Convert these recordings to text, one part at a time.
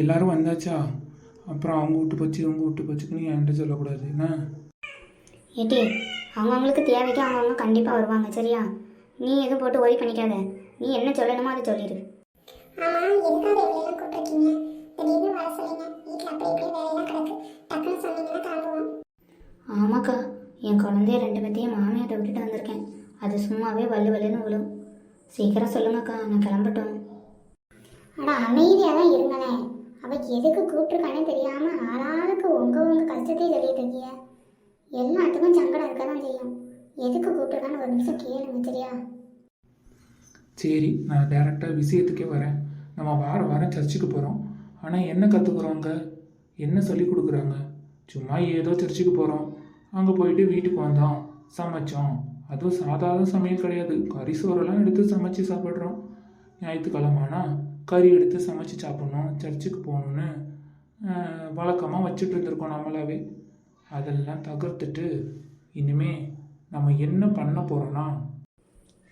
எல்லாரும் வந்தாச்சா? அப்புறம் அவங்க விட்டு போச்சு இவங்க விட்டு போச்சுன்னு என்கிட்ட சொல்லக்கூடாது. என்ன? ஏட்டி அவங்கவுங்களுக்கு தேவைக்கு அவங்கவுங்க கண்டிப்பாக வருவாங்க சரியா? நீ எதுவும் போட்டு ஒரி பண்ணிக்காத. நீ என்ன சொல்லணுமோ அதை சொல்லிடு. ஆமா எதுக்காக வெளியெல்லாம் கூப்பிட்டுருக்கீங்க? திடீர்னு வர சொல்லுங்க. வீட்டில் அப்படி இப்படி வேலையெல்லாம் கிடக்கு. டக்குன்னு சொன்னீங்கன்னா கிளம்புவோம். ஆமாக்கா என் குழந்தைய ரெண்டு பேத்தையும் மாமியார்ட்ட விட்டுட்டு வந்திருக்கேன். அது சும்மாவே வலு வலுன்னு விழும். சீக்கிரம் சொல்லுங்கக்கா நான் கிளம்பட்டும். அட அமைதியாக தான் இருங்களேன். அவள் எதுக்கு கூப்பிட்டுருக்கானே தெரியாமல் ஆளாளுக்கு உங்க உங்க கஷ்டத்தையும் சொல்லிட்டு இருக்கிய. எல்லாத்துக்கும் சங்கடம் இருக்க தான் செய்யும். எதுக்கு கூப்பிட்டுருக்கான்னு ஒரு நிமிஷம் கேளுங்க சரியா சரி நான் டேரெக்டாக விஷயத்துக்கே வரேன். நம்ம வாரம் வாரம் சர்ச்சுக்கு போகிறோம் ஆனால் என்ன கற்றுக்குறோங்க என்ன சொல்லி கொடுக்குறாங்க? சும்மா ஏதோ சர்ச்சுக்கு போகிறோம் அங்கே போயிட்டு வீட்டுக்கு வந்தோம். சமைச்சோம். அதுவும் சாதாரண சமையல் கிடையாது. கறி சோறெல்லாம் எடுத்து சமைச்சு சாப்பிட்றோம். ஞாயிற்றுக்கிழமானா கறி எடுத்து சமைச்சு சாப்பிட்ணும் சர்ச்சுக்கு போகணுன்னு வழக்கமாக வச்சுட்டு இருந்திருக்கோம் நம்மளாவே. அதெல்லாம் தகர்த்துட்டு இனிமே நம்ம என்ன பண்ண போகிறோன்னா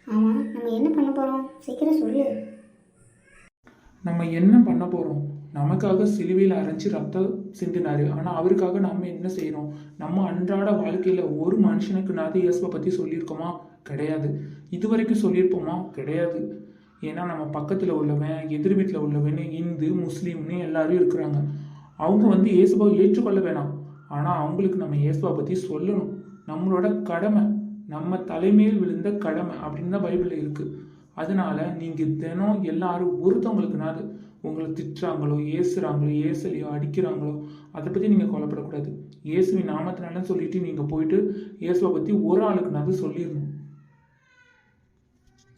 ஆமாம் நம்ம என்ன பண்ண போகிறோம் சீக்கிரம் சொல்லு. நம்ம என்ன பண்ண போகிறோம் நமக்காக சிலுவையில் அரைஞ்சி ரத்தம் சிந்தினாரு. ஆனால் அவருக்காக நம்ம என்ன செய்கிறோம் நம்ம அன்றாட வாழ்க்கையில் ஒரு மனுஷனுக்கு நாதி இயேசுவை பற்றி சொல்லியிருக்கோமா? கிடையாது. இது வரைக்கும் சொல்லியிருப்போமா? கிடையாது. ஏன்னா நம்ம பக்கத்தில் உள்ளவன் எதிர் வீட்டில் உள்ளவன் இந்து முஸ்லீம்னு எல்லாரும் இருக்கிறாங்க. அவங்க வந்து இயேசுபாவை ஏற்றுக்கொள்ள வேணாம். ஆனால் அவங்களுக்கு நம்ம இயேசுவை பற்றி சொல்லணும். நம்மளோட கடமை நம்ம தலைமையில் விழுந்த கடமை அப்படின்னு தான் பைபிளில் இருக்குது அதனால் நீங்கள் தினம் எல்லாரும் ஒருத்தவங்களுக்குனாது உங்களை திட்டுறாங்களோ ஏசுகிறாங்களோ ஏசலையோ அடிக்கிறாங்களோ அதை பற்றி நீங்கள் கவலைப்படக்கூடாது. இயேசுவின் நாமத்தினால சொல்லிட்டு நீங்கள் போயிட்டு இயேசுவை பற்றி ஒரு ஆளுக்குனாது சொல்லிடணும்.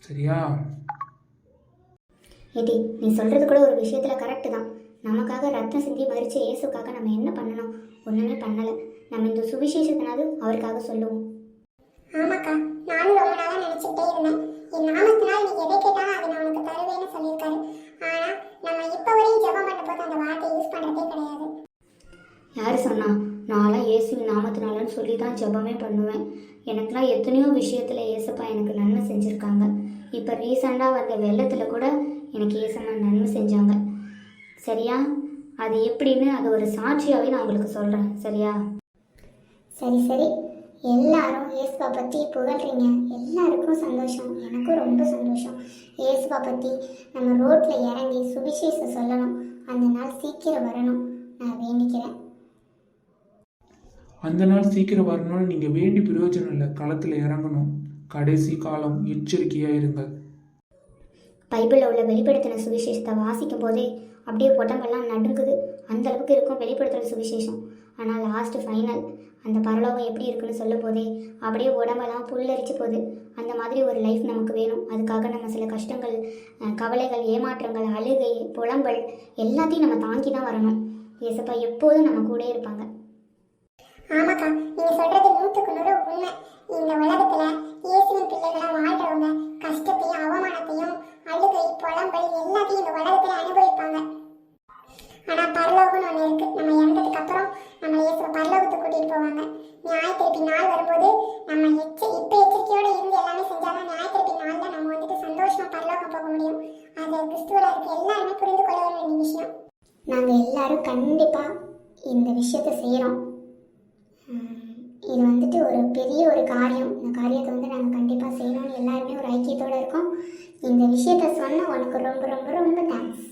சரியா? ஏட்டி நீ சொல்கிறது கூட ஒரு விஷயத்தில் கரெக்டு தான். நமக்காக ரத்தம் சிந்தி மறிச்ச இயேசுக்காக நம்ம என்ன பண்ணணும்? ஒன்றுமே பண்ணலை. நம்ம இந்த சுவிசேஷத்தினாவது அவருக்காக சொல்லுவோம். ஆமாக்கா நானும் ரொம்ப நாளாக நினச்சிக்கிட்டே இருந்தேன். என் நாமத்தினால் நீ எதை கேட்டாலும் அதை நான் உனக்கு தருவேன்னு சொல்லியிருக்காரு. ஆனால் நம்ம இப்போ வரையும் ஜெபம் பண்ண போது அந்த வார்த்தையை யூஸ் பண்ணுறதே கிடையாது. யார் சொன்னா நான்லாம் இயேசுவின் நாமத்தினாலன்னு சொல்லி தான் ஜெபமே பண்ணுவேன். எனக்குலாம் எத்தனையோ விஷயத்தில் ஏசப்பா எனக்கு நன்மை செஞ்சுருக்காங்க. இப்போ ரீசெண்டாக வந்த வெள்ளத்தில் கூட எனக்கு ஏசம்மா நன்மை செஞ்சாங்க. சரியா? அது எப்படின்னு அது ஒரு சாட்சியாகவே நான் உங்களுக்கு சொல்கிறேன் சரியா? சரி சரி. எல்லாரும் இயேசுவை பற்றி புகழ்றீங்க. எல்லாருக்கும் சந்தோஷம். எனக்கும் ரொம்ப சந்தோஷம். இயேசுவை பற்றி நம்ம ரோட்டில் இறங்கி சுவிசேஷம் சொல்லணும். அந்த நாள் சீக்கிரம் வரணும். நான் வேண்டிக்கிறேன். அந்த நாள் சீக்கிரம் வரணும்னு நீங்கள் வேண்டி பிரயோஜனம் இல்லை. களத்தில் இறங்கணும். கடைசி காலம் எச்சரிக்கையாக இருங்கள் பைபிளில் உள்ள வெளிப்படுத்தின சுவிசேஷத்தை வாசிக்கும் போதே அப்படியே உடம்பெல்லாம் நடுங்குது. அந்த அளவுக்கு இருக்கும் வெளிப்படுத்தின சுவிசேஷம். ஆனால் லாஸ்ட் ஃபைனல் அந்த பரலோகம் எப்படி இருக்குன்னு சொல்லும் போதே அப்படியே உடம்பெல்லாம் புல்லரிச்சு போகுது. அந்த மாதிரி ஒரு லைஃப் நமக்கு வேணும். அதுக்காக நம்ம சில கஷ்டங்கள் கவலைகள் ஏமாற்றங்கள் அழுகை புலம்பல் எல்லாத்தையும் நம்ம தாங்கி தான் வரணும். ஏசப்பா எப்போதும் நம்ம கூட இருப்பாங்க. ஆமாக்கா நீங்க சொல்றது நூற்றுக்கு நூறு உண்மை. இந்த உலகத்துல இயேசுவின் பிள்ளைகளா வாழ்றவங்க கஷ்டத்தையும் அவமானத்தையும் அழுகை புலம்பல் எல்லாத்தையும் இந்த உலகத்துல அனுபவிப்பாங்க. ஆனா பரலோகம்னு ஒண்ணு இருக்கு. நம்ம இறந்ததுக்கு அப்புறம் நம்ம இயேசுவை பரலோகத்துக்கு கூட்டிட்டு போவாங்க. நியாயத்திருப்பி நாள் வரும்போது நம்ம எச்ச இப்ப எச்சரிக்கையோட இருந்து எல்லாமே செஞ்சாதான் நியாயத்திருப்பி நாள்ல நம்ம வந்துட்டு சந்தோஷமா பரலோகம் போக முடியும். அது கிறிஸ்துவல இருக்க எல்லாருமே புரிந்து கொள்ள வேண்டிய விஷயம். நாங்கள் எல்லாரும் கண்டிப்பாக இந்த விஷயத்தை செய்கிறோம் இது வந்துட்டு ஒரு பெரிய ஒரு காரியம். இந்த காரியத்தை வந்து நாங்கள் கண்டிப்பாக செய்யணும்னு எல்லாருமே ஒரு ஐக்கியத்தோடு இருக்கோம். இந்த விஷயத்த சொன்ன உனக்கு ரொம்ப ரொம்ப ரொம்ப தேங்க்ஸ்